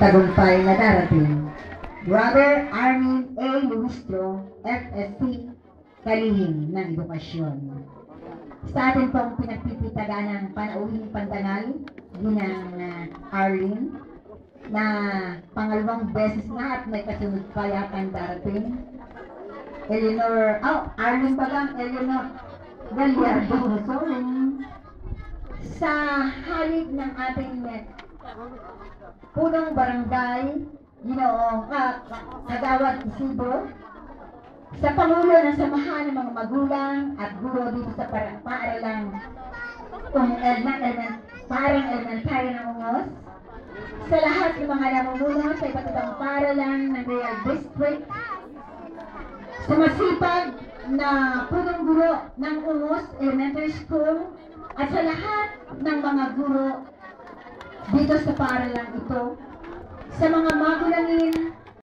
tagumpay na darating. Brother Armin A. Luistro, FSC, Kalihim ng Edukasyon. Sa atin pong pinagpipitagan ng panauhing pandangal, ginang uh, Arlene, na pangalawang beses na at may kasunod pa yatang darating. Eleanor, oh, Arlene pa lang, Eleanor Gallardo. Sorry. Sa halip ng ating punong barangay, Ginoong uh, Kagawad Isibo, sa Pangulo ng Samahan ng mga Magulang at Guro dito sa para paaralang kung element, element, parang elementary ng Ungos, sa lahat ng mga namumuno sa iba't ibang paaralan ng Real District, sa masipag na punong guro ng Ungos Elementary School, at sa lahat ng mga guro dito sa paaralan ito, sa mga magulangin